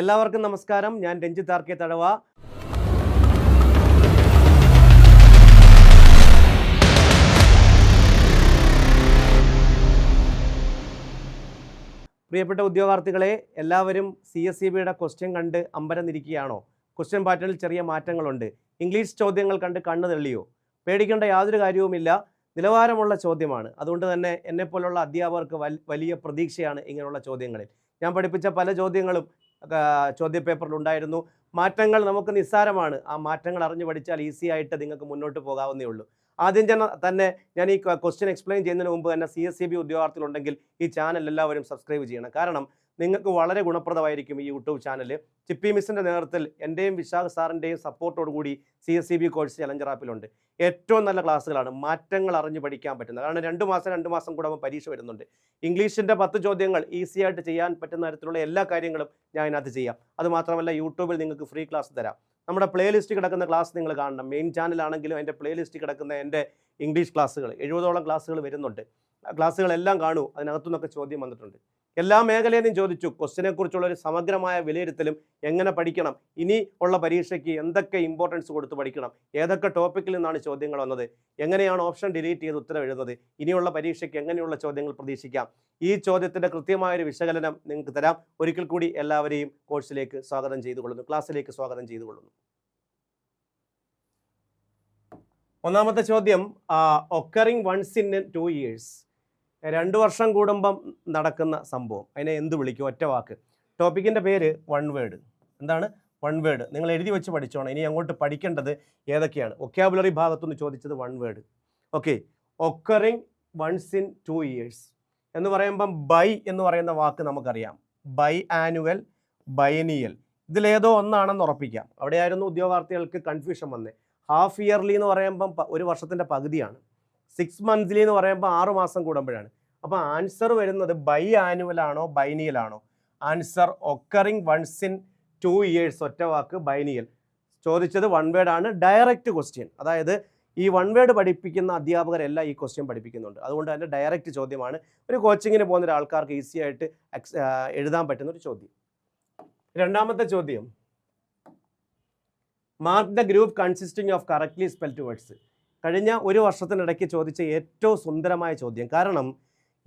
എല്ലാവർക്കും നമസ്കാരം. ഞാൻ രഞ്ജിത്ത് ആർ കെ പ്രിയപ്പെട്ട ഉദ്യോഗാർത്ഥികളെ എല്ലാവരും സി എസ് സി ബിയുടെ ക്വസ്റ്റ്യൻ കണ്ട് അമ്പരന്നിരിക്കുകയാണോ? ക്വസ്റ്റ്യൻ പാറ്റേണിൽ ചെറിയ മാറ്റങ്ങളുണ്ട്. ഇംഗ്ലീഷ് ചോദ്യങ്ങൾ കണ്ട് കണ്ണു തെള്ളിയോ പേടിക്കേണ്ട യാതൊരു കാര്യവുമില്ല. നിലവാരമുള്ള ചോദ്യമാണ്. അതുകൊണ്ട് തന്നെ എന്നെപ്പോലുള്ള അധ്യാപകർക്ക് വലിയ പ്രതീക്ഷയാണ് ഇങ്ങനെയുള്ള ചോദ്യങ്ങളിൽ. ഞാൻ പഠിപ്പിച്ച പല ചോദ്യങ്ങളും ചോദ്യപേപ്പറിൽ മാറ്റങ്ങൾ നമുക്ക് നിസ്സാരമാണ്. ആ മാറ്റങ്ങൾ അറിഞ്ഞു പഠിച്ചാൽ ഈസി ആയിട്ട് നിങ്ങൾക്ക് മുന്നോട്ട് പോകാവുന്നേ ഉള്ളൂ. ആദ്യം തന്നെ ഞാൻ ഈ ക്വസ്റ്റ്യൻ എക്സ്പ്ലെയിൻ ചെയ്യുന്നതിന് മുമ്പ് തന്നെ സി എസ് സി ബി ഉദ്യോഗാർത്ഥികളുണ്ടെങ്കിൽ ഈ ചാനൽ എല്ലാവരും സബ്സ്ക്രൈബ് ചെയ്യണം. കാരണം നിങ്ങൾക്ക് വളരെ ഗുണപ്രദമായിരിക്കും ഈ യൂട്യൂബ് ചാനൽ ചിപ്പി മിസ്സിന്റെ നേതൃത്വത്തിൽ എന്റെയും വിശാഖ് സാറിന്റെയും സപ്പോർട്ടോടുകൂടി C S C B course Challenger ആപ്പിലുണ്ട് ഏറ്റവും നല്ല ക്ലാസ്സുകളാണ്. മാറ്റങ്ങൾ അറിഞ്ഞ് പഠിക്കാൻ പറ്റുന്നത്. കാരണം രണ്ട് മാസം രണ്ട് മാസം കൂടെ പരീക്ഷ വരുന്നുണ്ട്. ഇംഗ്ലീഷിന്റെ പത്ത് ചോദ്യങ്ങൾ ഈസി ആയിട്ട് ചെയ്യാൻ പറ്റുന്ന തരത്തിലുള്ള എല്ലാ കാര്യങ്ങളും ഞാൻ ഇതിനകത്ത് ചെയ്യാം. അതുമാത്രമല്ല യൂട്യൂബിൽ നിങ്ങൾക്ക് ഫ്രീ ക്ലാസ് തരാം. നമ്മുടെ പ്ലേലിസ്റ്റ് കിടക്കുന്ന ക്ലാസ് നിങ്ങൾ കാണണം. മെയിൻ ചാനലാണെങ്കിലും എന്റെ പ്ലേലിസ്റ്റ് കിടക്കുന്ന എന്റെ ഇംഗ്ലീഷ് ക്ലാസ്സുകൾ എഴുപതോളം ക്ലാസ്സുകൾ വരുന്നുണ്ട്. ക്ലാസ്സുകളെല്ലാം കാണൂ. അതിനകത്തു നിന്നൊക്കെ ചോദ്യം വന്നിട്ടുണ്ട്. എല്ലാ മേഖലയിലും ചോദിച്ചു. ക്വസ്റ്റിനെ കുറിച്ചുള്ള ഒരു സമഗ്രമായ വിലയിരുത്തലും എങ്ങനെ പഠിക്കണം? ഇനി ഉള്ള പരീക്ഷയ്ക്ക് എന്തൊക്കെ ഇമ്പോർട്ടൻസ് കൊടുത്ത് പഠിക്കണം? ഏതൊക്കെ ടോപ്പിക്കിൽ നിന്നാണ് ചോദ്യങ്ങൾ വന്നത്? എങ്ങനെയാണ് ഓപ്ഷൻ ഡിലീറ്റ് ചെയ്ത് ഉത്തരം എഴുതുന്നത്? ഇനിയുള്ള പരീക്ഷയ്ക്ക് എങ്ങനെയുള്ള ചോദ്യങ്ങൾ പ്രതീക്ഷിക്കാം? ഈ ചോദ്യത്തിന്റെ കൃത്യമായ ഒരു വിശകലനം നിങ്ങൾക്ക് തരാം. ഒരിക്കൽ കൂടി എല്ലാവരെയും കോഴ്സിലേക്ക് സ്വാഗതം ചെയ്തു കൊള്ളുന്നു ക്ലാസ്സിലേക്ക് സ്വാഗതം ചെയ്തു കൊള്ളുന്നു ഒന്നാമത്തെ ചോദ്യം occurring once in two years രണ്ട് വർഷം കൂടുമ്പം നടക്കുന്ന സംഭവം. അതിനെ എന്ത് വിളിക്കും? ഒറ്റ വാക്ക്. ടോപ്പിക്കിന്റെ പേര് വൺ വേഡ് എന്താണ്? വൺ വേഡ് നിങ്ങൾ എഴുതി വെച്ച് പഠിച്ചോണം. ഇനി അങ്ങോട്ട് പഠിക്കേണ്ടത് ഏതൊക്കെയാണ്? ഒക്കാബുലറി ഭാഗത്തുനിന്ന് ചോദിച്ചത് one word okay occurring once in two years എന്ന് പറയുമ്പം ബൈ എന്ന് പറയുന്ന വാക്ക് നമുക്കറിയാം. ബൈ ആനുവൽ ബൈനിയൽ ഇതിലേതോ ഒന്നാണെന്ന് ഉറപ്പിക്കാം. അവിടെയായിരുന്നു ഉദ്യോഗാർത്ഥികൾക്ക് കൺഫ്യൂഷൻ വന്നത് ഹാഫ് ഇയർലി എന്ന് പറയുമ്പം ഒരു വർഷത്തിന്റെ പകുതിയാണ്. സിക്സ് മന്ത്ലി എന്ന് പറയുമ്പോൾ ആറ് മാസം കൂടുമ്പോഴാണ്. അപ്പോൾ ആൻസർ വരുന്നത് ബൈ ആനുവൽ ആണോ ബൈനിയൽ ആണോ? Answer occurring once in two years ഒറ്റ വാക്ക് ബൈനിയൽ ചോദിച്ചത് വൺ വേർഡ് ആണ് ഡയറക്റ്റ് ക്വസ്റ്റ്യൻ അതായത് ഈ വൺ വേർഡ് പഠിപ്പിക്കുന്ന അധ്യാപകരെല്ലാം ഈ ക്വസ്റ്റ്യൻ പഠിപ്പിക്കുന്നുണ്ട്. അതുകൊണ്ട് തന്നെ ഡയറക്റ്റ് ചോദ്യമാണ്. ഒരു കോച്ചിങ്ങിന് പോകുന്ന ഒരാൾക്കാർക്ക് ഈസി ആയിട്ട് എഴുതാൻ പറ്റുന്ന ഒരു ചോദ്യം. രണ്ടാമത്തെ ചോദ്യം. Mark the group consisting of correctly spelled words കഴിഞ്ഞ ഒരു വർഷത്തിനിടയ്ക്ക് ചോദിച്ച ഏറ്റവും സുന്ദരമായ ചോദ്യം. കാരണം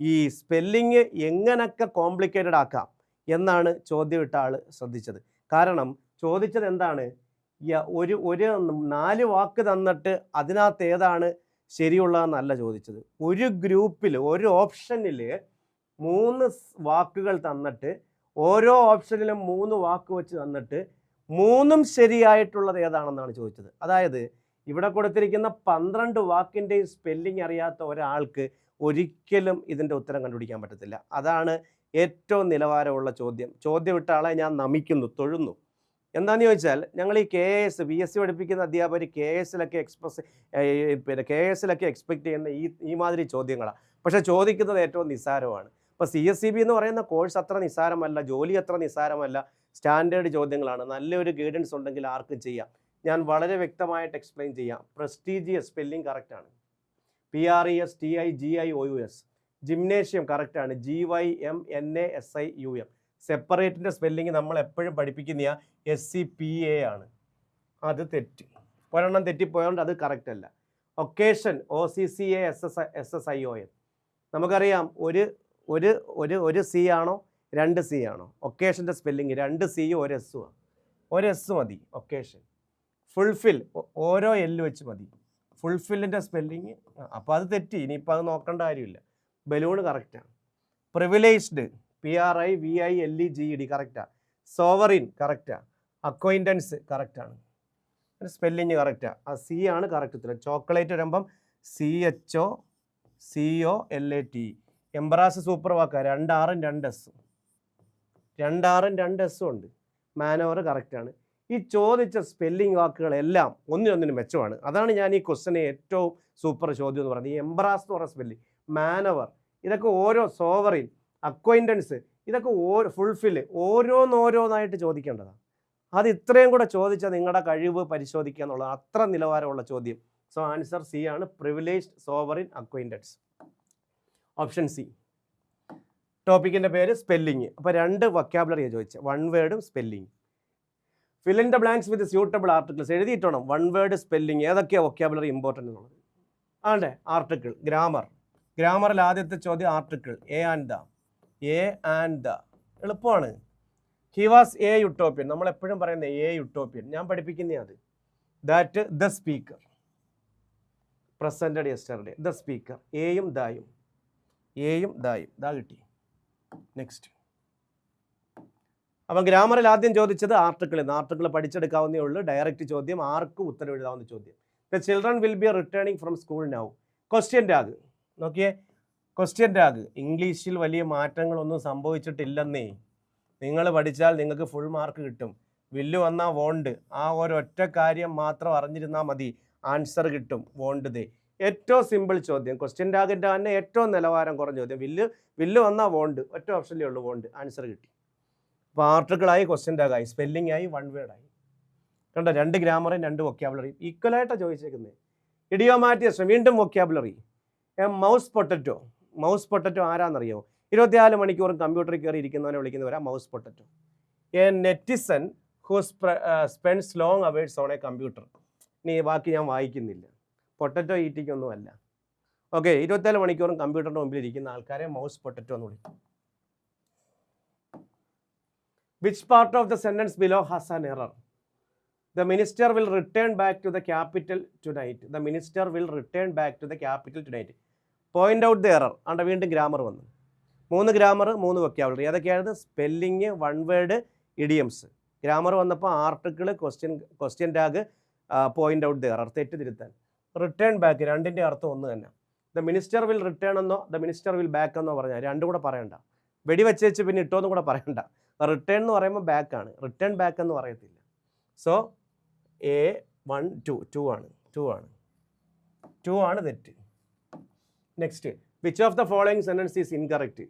ഈ സ്പെല്ലിങ് എങ്ങനൊക്കെ കോംപ്ലിക്കേറ്റഡ് ആക്കാം എന്നാണ് ചോദ്യം ഇട്ട ആൾ ശ്രദ്ധിച്ചത്. കാരണം ചോദിച്ചത് എന്താണ്? ഒരു ഒരു നാല് വാക്ക് തന്നിട്ട് അതിനകത്ത് ഏതാണ് ശരിയുള്ളതെന്നല്ല ചോദിച്ചത്. ഒരു ഗ്രൂപ്പിൽ ഒരു ഓപ്ഷനിൽ മൂന്ന് വാക്കുകൾ തന്നിട്ട് ഓരോ ഓപ്ഷനിലും മൂന്ന് വാക്ക് വെച്ച് തന്നിട്ട് മൂന്നും ശരിയായിട്ടുള്ളത് ഏതാണെന്നാണ് ചോദിച്ചത്. അതായത് ഇവിടെ കൊടുത്തിരിക്കുന്ന പന്ത്രണ്ട് വാക്കിന്റെയും സ്പെല്ലിംഗ് അറിയാത്ത ഒരാൾക്ക് ഒരിക്കലും ഇതിന്റെ ഉത്തരം കണ്ടുപിടിക്കാൻ പറ്റത്തില്ല. അതാണ് ഏറ്റവും നിലവാരമുള്ള ചോദ്യം. ചോദ്യം ഇട്ട ആളെ ഞാൻ നമിക്കുന്നു തൊഴുന്നു. എന്താന്ന് ചോദിച്ചാൽ ഞങ്ങൾ ഈ K S B S C പഠിപ്പിക്കുന്ന അധ്യാപകർ കെ എസിലൊക്കെ എക്സ്പ്രസ് പിന്നെ കെ എസിലൊക്കെ എക്സ്പെക്ട് ചെയ്യുന്ന ഈ ഈ മാതിരി ചോദ്യങ്ങളാണ് പക്ഷേ ചോദിക്കുന്നത് ഏറ്റവും നിസ്സാരമാണ്. ഇപ്പോൾ സി എസ് സി ബി എന്ന് പറയുന്ന കോഴ്സ് അത്ര നിസ്സാരമല്ല ജോലി അത്ര നിസ്സാരമല്ല സ്റ്റാൻഡേർഡ് ചോദ്യങ്ങളാണ്. നല്ലൊരു ഗൈഡൻസ് ഉണ്ടെങ്കിൽ ആർക്കും ചെയ്യാം. ഞാൻ വളരെ വ്യക്തമായിട്ട് എക്സ്പ്ലെയിൻ ചെയ്യാം. പ്രസ്റ്റീജിയസ് സ്പെല്ലിംഗ് കറക്റ്റാണ് P R E S T I G I O U S gymnasium കറക്റ്റാണ് G Y M N A S I U M സെപ്പറേറ്റിന്റെ spelling നമ്മൾ എപ്പോഴും പഠിപ്പിക്കുന്ന എസ് സി പി എ ആണ്. അത് തെറ്റ്. ഒരെണ്ണം തെറ്റിപ്പോയതുകൊണ്ട് അത് കറക്റ്റ് അല്ല. Occasion O C C A S S S S I O N നമുക്കറിയാം ഒരു ഒരു ഒരു ഒരു സി ആണോ? രണ്ട് സി ആണോ? ഒക്കേഷന്റെ സ്പെല്ലിംഗ് രണ്ട് സിയും ഒരു എസ്സും ആണ്. ഒരു എസ് മതി ഒക്കേഷൻ ഫുൾഫിൽ ഓരോ എല്ല് വെച്ച് മതി. ഫുൾഫില്ലിന്റെ സ്പെല്ലിങ് അപ്പോൾ അത് തെറ്റി. ഇനിയിപ്പോൾ അത് നോക്കേണ്ട കാര്യമില്ല. ബലൂൺ കറക്റ്റാണ് privileged P R I V I L E G D കറക്റ്റാണ് സോവറിൻ കറക്റ്റാണ് അക്വൈന്റൻസ് കറക്റ്റാണ് സ്പെല്ലിങ് കറക്റ്റാണ് ആ. സി ആണ് കറക്റ്റ് ഉത്തരം. ചോക്ലേറ്റ് വരുമ്പം C H O C O L A T embarrass super വാക്ക. രണ്ടാറും രണ്ട് എസ്സും രണ്ടാറും രണ്ട് എസ്സും ഉണ്ട്. മാനോവർ കറക്റ്റാണ് ഈ ചോദിച്ച സ്പെല്ലിംഗ് വാക്കുകളെല്ലാം ഒന്നിനൊന്നിനും മെച്ചമാണ്. അതാണ് ഞാൻ ഈ ക്വസ്റ്റനെ ഏറ്റവും സൂപ്പർ ചോദ്യം എന്ന് പറയുന്നത്. ഈ എംബ്രാസ് എന്ന് പറഞ്ഞ സ്പെല്ലിംഗ് മാനവർ ഇതൊക്കെ ഓരോ സോവറിൻ അക്വൈന്റൻസ് ഇതൊക്കെ ഓരോ ഫുൾഫിൽ ഓരോന്നോരോന്നായിട്ട് ചോദിക്കേണ്ടതാണ് അത് ഇത്രയും കൂടെ ചോദിച്ചാൽ നിങ്ങളുടെ കഴിവ് പരിശോധിക്കുക എന്നുള്ളത് അത്ര നിലവാരമുള്ള ചോദ്യം. സോ ആൻസർ സി ആണ്. Privileged sovereign acquaintance option C ടോപ്പിക്കിന്റെ പേര് സ്പെല്ലിങ് അപ്പോൾ രണ്ട് വൊക്കാബുലറിയാണ് ചോദിച്ചത് one വേർഡും spelling fill in the blanks with suitable articles എഴുതിയിട്ടോണം. One word spelling ഏതൊക്കെയാണ് വൊക്കാബുലറി ഇമ്പോർട്ടന്റ് എന്നുള്ളത്. ആണ്ടെ ആർട്ടിക്കിൾ ഗ്രാമർ ഗ്രാമറിൽ ആദ്യത്തെ ചോദ്യം article a and the a and the എളുപ്പമാണ്. ഹി വാസ് എ യുട്ടോപ്യൻ നമ്മൾ എപ്പോഴും പറയുന്നത് എ യുട്ടോപ്യൻ ഞാൻ പഠിപ്പിക്കുന്ന അത്. That the speaker presented yesterday the speaker എയും ദായും എയും ദായും ദാ കിട്ടി. നെക്സ്റ്റ് അപ്പം ഗ്രാമറിൽ ആദ്യം ചോദിച്ചത് ആർട്ടിക്കിൾ എന്ന്. ആർട്ടിക്കിൾ പഠിച്ചെടുക്കാവുന്നേ ഉള്ളൂ. ഡയറക്റ്റ് ചോദ്യം ആർക്ക് ഉത്തരം എഴുതാവുന്ന ചോദ്യം. The children will be returning from school now question tag നോക്കിയേ. ക്വസ്റ്റ്യൻ ടാഗ് ഇംഗ്ലീഷിൽ വലിയ മാറ്റങ്ങളൊന്നും സംഭവിച്ചിട്ടില്ലെന്നേ. നിങ്ങൾ പഠിച്ചാൽ നിങ്ങൾക്ക് ഫുൾ മാർക്ക് കിട്ടും. വില്ല് വന്നാൽ വോണ്ട് ആ ഒരൊറ്റ കാര്യം മാത്രം അറിഞ്ഞിരുന്നാൽ മതി. ആൻസർ കിട്ടും. Won't they. ഏറ്റവും സിമ്പിൾ ചോദ്യം. ക്വസ്റ്റ്യൻ ടാഗിന്റെ തന്നെ ഏറ്റവും നിലവാരം കുറഞ്ഞ ചോദ്യം. വില്ല് വില്ല് വന്നാൽ വോണ്ട് ഒറ്റ ഓപ്ഷനിലേ ഉള്ളൂ വോണ്ട് ആൻസർ കിട്ടി. അപ്പോൾ ആർട്ടിക്കിളായി ക്വസ്റ്റ്യൻ ടാഗായി സ്പെല്ലിംഗ് ആയി വൺ വേർഡായി കണ്ടോ? രണ്ട് ഗ്രാമറും രണ്ട് വൊക്കാബുലറിയും ഈക്വലായിട്ടാണ് ചോദിച്ചേക്കുന്നത് ഇഡിയോമാറ്റിയസ് വീണ്ടും vocabulary a mouse potato mouse potato ആരാന്നറിയോ? ഇരുപത്തിനാല് മണിക്കൂറും കമ്പ്യൂട്ടറിൽ കയറി ഇരിക്കുന്നവനെ വിളിക്കുന്നവരാ mouse potato a netizen who spends long hours on a computer ഇനി ബാക്കി ഞാൻ വായിക്കുന്നില്ല. പൊട്ടറ്റോ ഈറ്റിക്കൊന്നും അല്ല ഓക്കെ ഇരുപത്തിനാല് മണിക്കൂറും കമ്പ്യൂട്ടറിന്റെ മുമ്പിൽ ഇരിക്കുന്ന ആൾക്കാരെ മൗസ് പൊട്ടറ്റോ എന്ന് വിളിക്കും. Which part of the sentence below has an error the minister will return back to the capital tonight the minister will return back to the capital tonight point out the error ആണ്ട വീണ്ടും grammar വന്നു. മൂന്ന് grammar മൂന്ന് vocabulary ഏതൊക്കെയാണ് spelling one word idioms grammar വന്നപ്പോൾ article question question tag point out the error തെറ്റ് തിരുത്താൻ return back രണ്ടിന്റെ അർത്ഥം ഒന്ന് തന്നെ. ദ മിനിസ്റ്റർ വിൽ റിട്ടേൺ എന്നോ ദ മിനിസ്റ്റർ വിൽ ബാക്ക് എന്നോ പറഞ്ഞാൽ രണ്ടും കൂടെ പറയണ്ട. വെടിവെച്ച് വെച്ച് പിന്നെ ഇട്ടോന്നും കൂടെ പറയണ്ട. റിട്ടേൺ എന്ന് പറയുമ്പോൾ ബാക്ക് ആണ്. റിട്ടേൺ ബാക്ക് എന്ന് പറയത്തില്ല. So A one two two ആണ്. ടു ആണ്. ടു ആണ് തെറ്റ്. Next which of the following sentence is incorrect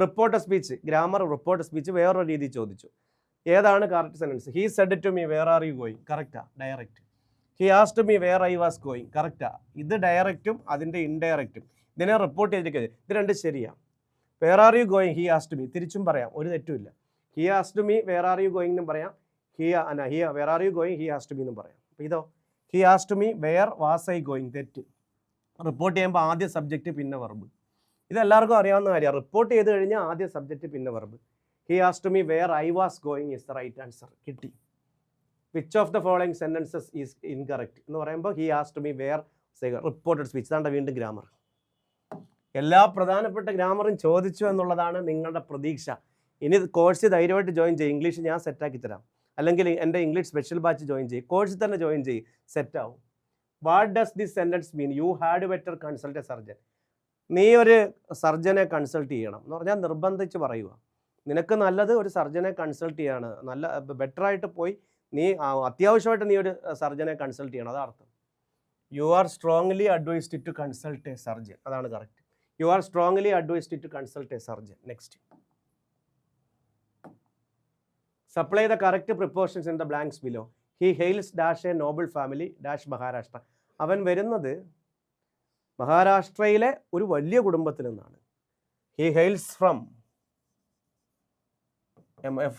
report speech grammar report speech വേറൊരു രീതി ചോദിച്ചു. ഏതാണ് correct sentence he said to me where are you going correct direct he asked me where I was going correct ഇത് ഡയറക്റ്റും അതിന്റെ ഇൻഡയറക്റ്റും ഇതിനെ report ചെയ്തിരിക്കുന്നത് ഇത് രണ്ട് ശരിയാണ് where are you going he asked me തിരിച്ചും പറയാം. ഒരു തെറ്റുമില്ല he has to me where are you going എന്നും പറയാം. ഹി അല്ല he where are you going he has to me എന്നും പറയാം. അപ്പോൾ ഇതോ he has to me where was I going തെറ്റ്. റിപ്പോർട്ട് ചെയ്യുമ്പോൾ ആദ്യ സബ്ജക്റ്റ് പിന്നെ വെർബ് ഇതെല്ലാവർക്കും അറിയാവുന്ന കാര്യമാണ്. റിപ്പോർട്ട് ചെയ്ത് കഴിഞ്ഞാൽ ആദ്യ സബ്ജക്റ്റ് പിന്നെ verb he has to me where I was going is the right answer കിട്ടി. Which of the following sentences is incorrect എന്ന് പറയുമ്പോൾ he has to me where reported speech താണ്ട വീണ്ടും ഗ്രാമർ എല്ലാ പ്രധാനപ്പെട്ട ഗ്രാമറും ചോദിച്ചു എന്നുള്ളതാണ് നിങ്ങളുടെ പ്രതീക്ഷ. ഇനി കോഴ്സ് ധൈര്യമായിട്ട് ജോയിൻ ചെയ്യും. ഇംഗ്ലീഷ് ഞാൻ സെറ്റാക്കി തരാം. അല്ലെങ്കിൽ എന്റെ ഇംഗ്ലീഷ് സ്പെഷ്യൽ ബാച്ച് ജോയിൻ ചെയ്യും. കോഴ്സിൽ തന്നെ ജോയിൻ ചെയ്യും. സെറ്റാവും what does this sentence mean you had better consult a surgeon നീ ഒരു സർജനെ കൺസൾട്ട് ചെയ്യണം എന്ന് പറഞ്ഞാൽ നിർബന്ധിച്ച് പറയുക. നിനക്ക് നല്ലത് ഒരു സർജനെ കൺസൾട്ട് ചെയ്യാണ്. നല്ല ബെറ്ററായിട്ട് പോയി നീ അത്യാവശ്യമായിട്ട് നീ ഒരു സർജനെ കൺസൾട്ട് ചെയ്യണം. അതാണ് അർത്ഥം. You are strongly advised to consult a surgeon അതാണ് correct you are strongly advised to consult a surgeon next supply the correct prepositions in the blanks below he hails dash a noble family dash Maharashtra അവൻ വരുന്നത് മഹാരാഷ്ട്രയിലെ ഒരു വലിയ കുടുംബത്തിൽ നിന്നാണ്. He hails from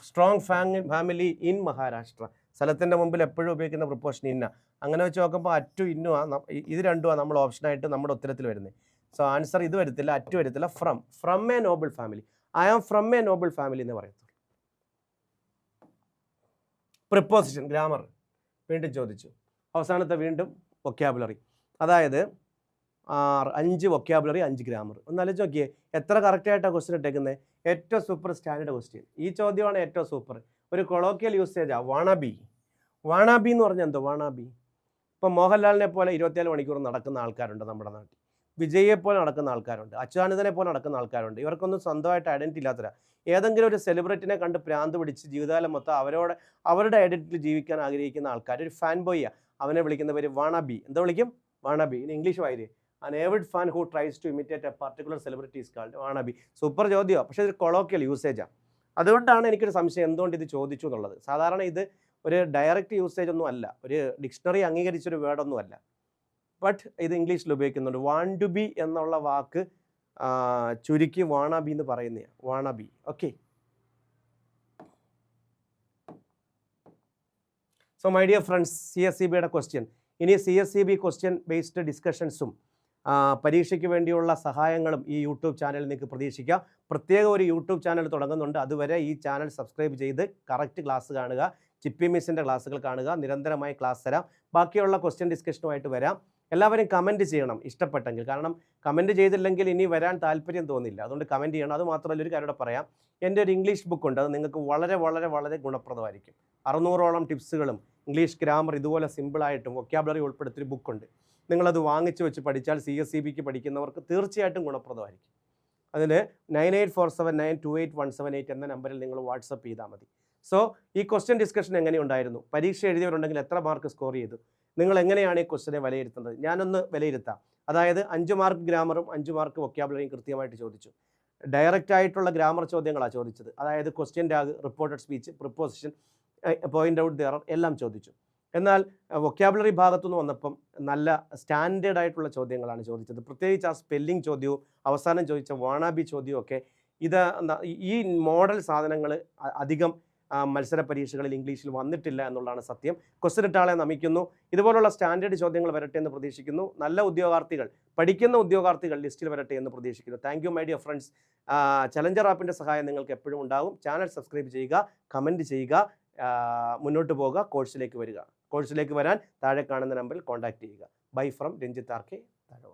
strong family in Maharashtra സ്ഥലത്തിന്റെ മുമ്പിൽ എപ്പോഴും ഉപയോഗിക്കുന്ന പ്രിപ്പോഷൻ ഇന്ന. അങ്ങനെ വെച്ച് നോക്കുമ്പോൾ അറ്റു ഇന്നു ആ നം- ഇ- ഇത് രണ്ടുമാണ് നമ്മൾ ഓപ്ഷനായിട്ട് നമ്മുടെ ഉത്തരത്തിൽ വരുന്നത് സോ ആൻസർ ഇത് വരത്തില്ല അറ്റു വരത്തില്ല from from a noble family I am from a noble family എന്ന് പറയത്തുള്ളൂ പ്രിപ്പോസിഷൻ ഗ്രാമർ വീണ്ടും ചോദിച്ചു. അവസാനത്തെ വീണ്ടും വൊക്കാബുലറി അതായത് അഞ്ച് വൊക്കാബുലറി അഞ്ച് ഗ്രാമർ ഒന്ന് ആലോചിച്ച് നോക്കിയേ എത്ര കറക്റ്റായിട്ടാണ് ക്വസ്റ്റ്യൻ ഇട്ടേക്കുന്നത് ഏറ്റവും സൂപ്പർ സ്റ്റാൻഡേർഡ് ക്വസ്റ്റ്യൻ ഈ ചോദ്യമാണ് ഏറ്റവും സൂപ്പർ ഒരു കൊളോക്കിയൽ യൂസേജാ വാണാബി വാണാബി എന്ന് പറഞ്ഞാൽ എന്തോ വാണാബി ഇപ്പം മോഹൻലാലിനെ പോലെ ഇരുപത്തിനാല് മണിക്കൂർ നടക്കുന്ന ആൾക്കാരുണ്ട് നമ്മുടെ നാട്ടിൽ. വിജയെ പോലെ നടക്കുന്ന ആൾക്കാരുണ്ട്. അച്യുതാനന്ദനെ പോലെ നടക്കുന്ന ആൾക്കാരുണ്ട്. ഇവർക്കൊന്നും സ്വന്തമായിട്ട് ഐഡന്റി ഇല്ലാത്തവരാ. ഏതെങ്കിലും ഒരു സെലിബ്രിറ്റിനെ കണ്ട് പ്രാന്ത് പിടിച്ച് ജീവിതകാലം മൊത്തം അവരോട് അവരുടെ ഐഡന്റിറ്റി ജീവിക്കാൻ ആഗ്രഹിക്കുന്ന ആൾക്കാർ ഒരു ഫാൻ ബോയിയാ അവനെ വിളിക്കുന്ന പേര് വണബി എന്താ വിളിക്കും? വണബി ഇനി English വായിരേ. An avid fan who tries to imitate a particular celebrities called wannabe super ചോദ്യമാണ് പക്ഷേ ഇത് കൊളോക്കിയൽ യൂസേജാണ് അതുകൊണ്ടാണ് എനിക്കൊരു സംശയം എന്തുകൊണ്ട് ഇത് ചോദിച്ചു എന്നുള്ളത്. സാധാരണ ഇത് ഒരു ഡയറക്റ്റ് യൂസേജ് ഒന്നും അല്ല. ഒരു ഡിക്ഷണറി അംഗീകരിച്ചൊരു വേർഡൊന്നും അല്ല. ബട്ട് ഇത് ഇംഗ്ലീഷിൽ ഉപയോഗിക്കുന്നുണ്ട്. വാൺ ടു ബി എന്നുള്ള വാക്ക് ചുരുക്കി വാണാബി എന്ന് പറയുന്നതാണ് wannabe okay so my dear friends C S C ബിയുടെ ക്വസ്റ്റ്യൻ ഇനി C S C B question based ഡിസ്കഷൻസും പരീക്ഷയ്ക്ക് വേണ്ടിയുള്ള സഹായങ്ങളും ഈ യൂട്യൂബ് ചാനലിൽ നിങ്ങൾക്ക് പ്രതീക്ഷിക്കാം. പ്രത്യേക ഒരു യൂട്യൂബ് ചാനൽ തുടങ്ങുന്നുണ്ട്. അതുവരെ ഈ ചാനൽ സബ്സ്ക്രൈബ് ചെയ്ത് കറക്റ്റ് ക്ലാസ് കാണുക. ചിപ്പി മിസ്സിന്റെ ക്ലാസ്സുകൾ കാണുക നിരന്തരമായി ക്ലാസ് തരാം. ബാക്കിയുള്ള ക്വസ്റ്റ്യൻ ഡിസ്കഷനുമായിട്ട് വരാം. എല്ലാവരും കമന്റ് ചെയ്യണം ഇഷ്ടപ്പെട്ടെങ്കിൽ. കാരണം കമന്റ് ചെയ്തില്ലെങ്കിൽ ഇനി വരാൻ താല്പര്യം തോന്നില്ല. അതുകൊണ്ട് കമന്റ് ചെയ്യണം. അത് മാത്രമല്ല ഒരു കാര്യം പറയാം. എന്റെ ഒരു ഇംഗ്ലീഷ് ബുക്ക് ഉണ്ട്. അത് നിങ്ങൾക്ക് വളരെ വളരെ വളരെ ഗുണപ്രദമായിരിക്കും. അറുന്നൂറോളം ടിപ്സുകളും ഇംഗ്ലീഷ് ഗ്രാമർ ഇതുപോലെ സിമ്പിളായിട്ടും വൊക്കാബുലറി ഉൾപ്പെടുത്തിയൊരു ബുക്കുണ്ട് നിങ്ങളത് വാങ്ങിച്ചു വെച്ച് പഠിച്ചാൽ സി എസ് സി ബിക്ക് പഠിക്കുന്നവർക്ക് തീർച്ചയായിട്ടും ഗുണപ്രദമായിരിക്കും. അതിന് nine eight four seven nine two eight one seven eight എന്ന നമ്പറിൽ നിങ്ങൾ വാട്സപ്പ് ചെയ്താൽ മതി. സോ ഈ ക്വസ്റ്റ്യൻ ഡിസ്കഷൻ എങ്ങനെയുണ്ടായിരുന്നു? പരീക്ഷ എഴുതിയവരുണ്ടെങ്കിൽ എത്ര മാർക്ക് സ്കോർ ചെയ്തു? നിങ്ങൾ എങ്ങനെയാണ് ഈ ക്വസ്റ്റ്യനെ വിലയിരുത്തുന്നത്? ഞാനൊന്ന് വിലയിരുത്താം. അതായത് അഞ്ച് മാർക്ക് ഗ്രാമറും അഞ്ച് മാർക്ക് വൊക്കാബുലറിയും കൃത്യമായിട്ട് ചോദിച്ചു. ഡയറക്റ്റ് ആയിട്ടുള്ള ഗ്രാമർ ചോദ്യങ്ങളാണ് ചോദിച്ചത്. അതായത് question tag reported speech preposition point out the error എല്ലാം ചോദിച്ചു. എന്നാൽ വൊക്കാബുലറി ഭാഗത്തുനിന്ന് വന്നപ്പം നല്ല സ്റ്റാൻഡേർഡ് ആയിട്ടുള്ള ചോദ്യങ്ങളാണ് ചോദിച്ചത്. പ്രത്യേകിച്ച് ആ സ്പെല്ലിംഗ് ചോദ്യവും അവസാനം ചോദിച്ച വാണാബി ചോദ്യവും ഒക്കെ ഇത് ഈ മോഡൽ സാധനങ്ങൾ അധികം മത്സര പരീക്ഷകളിൽ ഇംഗ്ലീഷിൽ വന്നിട്ടില്ല എന്നുള്ളതാണ് സത്യം. ക്വസ്റ്റൻ ഇട്ടാളെ നമിക്കുന്നു. ഇതുപോലുള്ള സ്റ്റാൻഡേർഡ് ചോദ്യങ്ങൾ വരട്ടെ എന്ന് പ്രതീക്ഷിക്കുന്നു. നല്ല ഉദ്യോഗാർത്ഥികൾ പഠിക്കുന്ന ഉദ്യോഗാർത്ഥികൾ ലിസ്റ്റിൽ വരട്ടെ എന്ന് പ്രതീക്ഷിക്കുന്നു. Thank you my dear friends challenger ആപ്പിന്റെ സഹായം നിങ്ങൾക്ക് എപ്പോഴും ഉണ്ടാകും. ചാനൽ സബ്സ്ക്രൈബ് ചെയ്യുക കമന്റ് ചെയ്യുക മുന്നോട്ട് പോകുക കോഴ്സിലേക്ക് വരിക. കോഴ്സിലേക്ക് വരാൻ താഴെ കാണുന്ന നമ്പറിൽ കോൺടാക്ട് ചെയ്യുക. Bye from Ranjith R K Thazhava